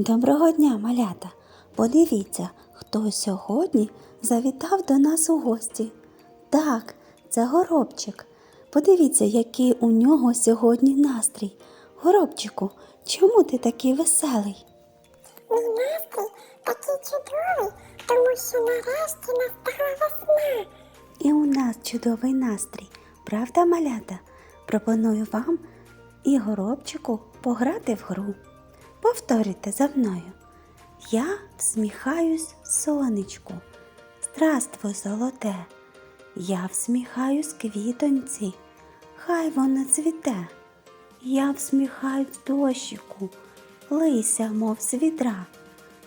Доброго дня, малята! Подивіться, хто сьогодні завітав до нас у гості. Так, це горобчик. Подивіться, який у нього сьогодні настрій. Горобчику, чому ти такий веселий? Мій настрій такий чудовий, тому що нарешті настала весна. І у нас чудовий настрій, правда, малята? Пропоную вам і горобчику пограти в гру. Повторюйте за мною. Я всміхаюсь сонечку. Здравствуй, золоте. Я всміхаюсь квітоньці, хай вона цвіте. Я всміхаюсь дощику, лися, мов з відра.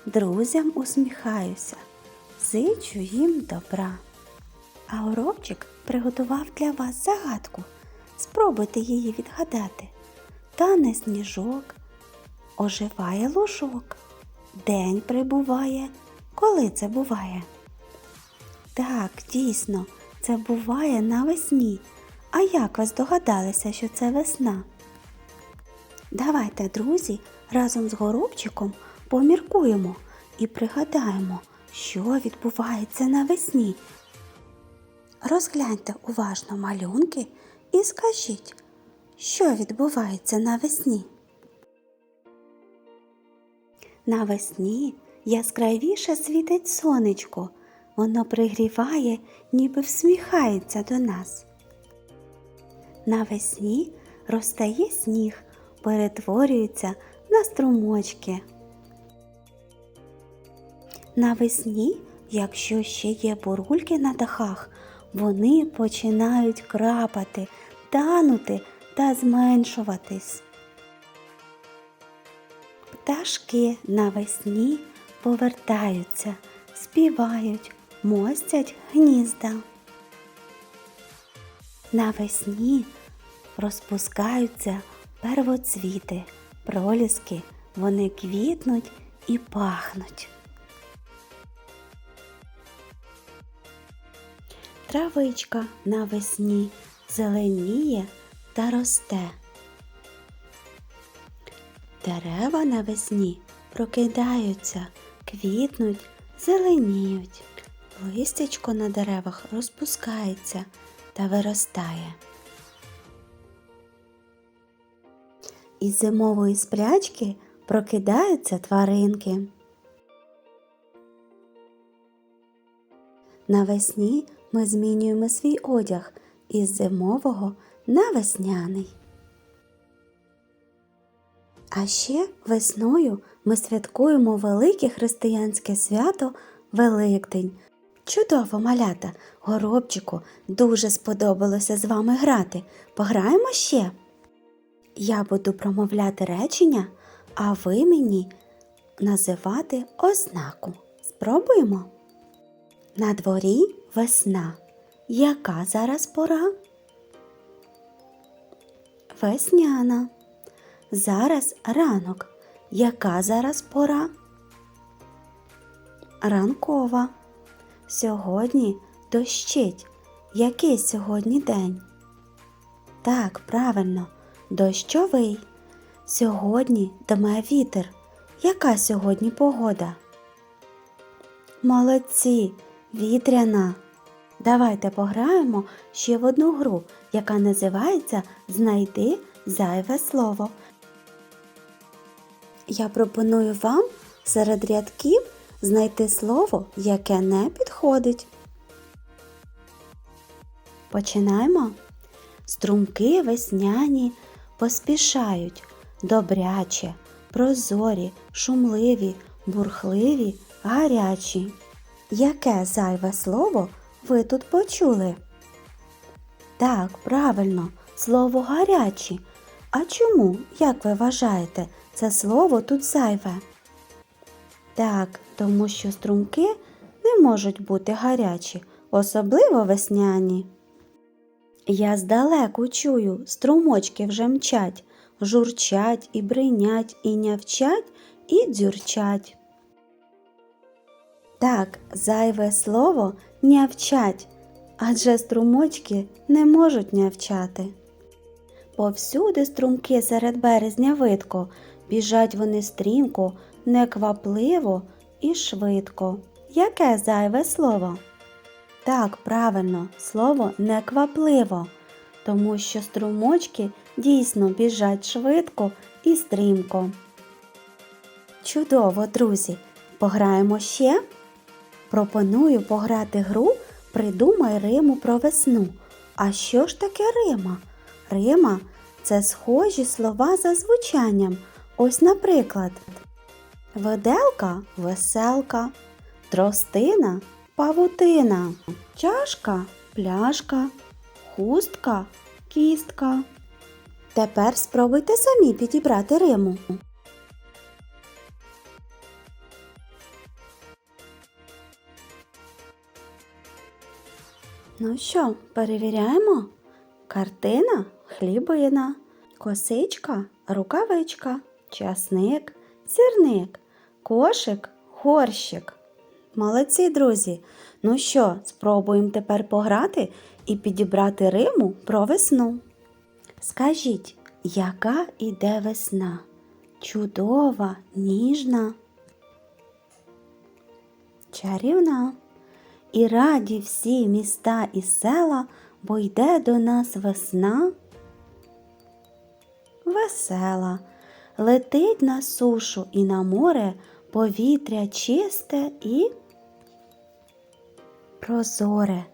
Друзям усміхаюся, зичу їм добра. А горобчик приготував для вас загадку. Спробуйте її відгадати. Тане сніжок, оживає лужок, день прибуває. Коли це буває? Так, дійсно, це буває навесні. А як ви здогадалися, що це весна? Давайте, друзі, разом з горобчиком поміркуємо і пригадаємо, що відбувається навесні. Розгляньте уважно малюнки і скажіть, що відбувається навесні. Навесні яскравіше світить сонечко, воно пригріває, ніби всміхається до нас. Навесні розтає сніг, перетворюється на струмочки. Навесні, якщо ще є бурульки на дахах, вони починають крапати, танути та зменшуватись. Пташки навесні повертаються, співають, мостять гнізда. Навесні розпускаються первоцвіти, проліски, вони квітнуть і пахнуть. Травичка навесні зеленіє та росте. Дерева навесні прокидаються, квітнуть, зеленіють. Листячко на деревах розпускається та виростає. Із зимової сплячки прокидаються тваринки. Навесні ми змінюємо свій одяг із зимового на весняний. А ще весною ми святкуємо велике християнське свято Великдень. Чудово, малята, горобчику, дуже сподобалося з вами грати. Пограємо ще. Я буду промовляти речення, а ви мені називати ознаку. Спробуємо. На дворі весна. Яка зараз пора? Весняна. Зараз ранок. Яка зараз пора? Ранкова. Сьогодні дощить. Який сьогодні день? Так, правильно, дощовий. Сьогодні дме вітер. Яка сьогодні погода? Молодці, вітряна. Давайте пограємо ще в одну гру, яка називається Знайди зайве слово. Я пропоную вам серед рядків знайти слово, яке не підходить. Починаємо. Струмки весняні поспішають, добряче, прозорі, шумливі, бурхливі, гарячі. Яке зайве слово ви тут почули? Так, правильно, слово гарячі. А чому, як ви вважаєте, це слово тут зайве? Так, тому що струмки не можуть бути гарячі, особливо весняні. Я здалеку чую, струмочки вже мчать, журчать і бринять, і нявчать, і дзюрчать. Так, зайве слово нявчать, адже струмочки не можуть нявчати. Повсюди струмки серед березня видко, Біжать вони стрімко, неквапливо і швидко. Яке зайве слово? Так, правильно, слово неквапливо, тому що струмочки дійсно біжать швидко і стрімко. Чудово, друзі! Пограємо ще? Пропоную пограти гру Придумай Риму про весну. А що ж таке Рима? Рима це схожі слова за звучанням. Ось, наприклад, виделка веселка, тростина павутина, чашка пляшка, хустка кістка. Тепер спробуйте самі підібрати Риму. Ну що, перевіряємо? Картина хлібина, косичка, рукавичка, часник, сірник, кошик, горщик. Молодці, друзі! Ну що, спробуємо тепер пограти і підібрати Риму про весну. Скажіть, яка іде весна? Чудова, ніжна, чарівна. І раді всі міста і села, бо йде до нас весна. Весела, летить на сушу і на море повітря чисте і прозоре.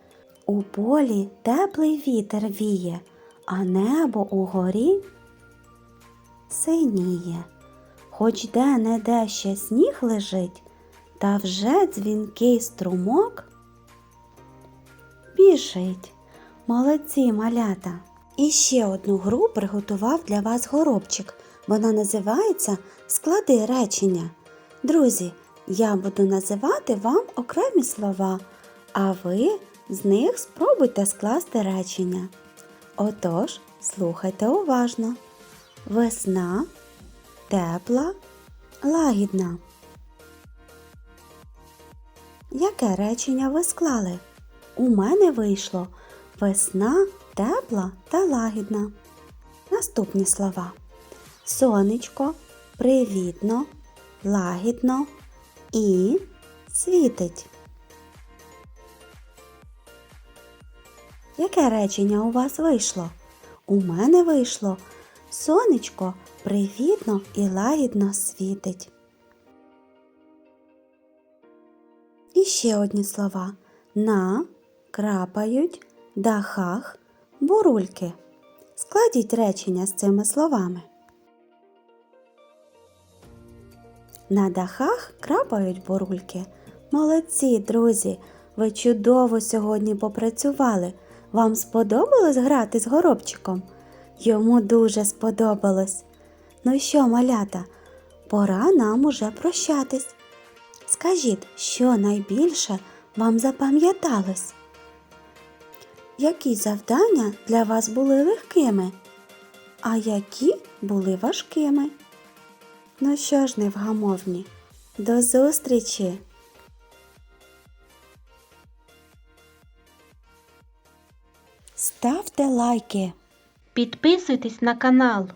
У полі теплий вітер віє, а небо угорі синіє. Хоч де-не-де ще сніг лежить, та вже дзвінкий струмок біжить. Молодці малята. І ще одну гру приготував для вас горобчик. Вона називається Склади речення. Друзі, я буду називати вам окремі слова, а ви з них спробуйте скласти речення. Отож, слухайте уважно. Весна, тепла, лагідна. Яке речення ви склали? У мене вийшло весна тепла та лагідна. Наступні слова: сонечко, привітно, лагідно і світить. Яке речення у вас вийшло? У мене вийшло сонечко привітно і лагідно світить. І ще одні слова на крапають дахах бурульки. Складіть речення з цими словами. На дахах крапають бурульки. Молодці, друзі! Ви чудово сьогодні попрацювали. Вам сподобалось грати з горобчиком? Йому дуже сподобалось. Ну що, малята, пора нам уже прощатись. Скажіть, що найбільше вам запам'яталось? Які завдання для вас були легкими, а які були важкими? Ну що ж, невгамовні, до зустрічі! Ставте лайки. Підписуйтесь на канал.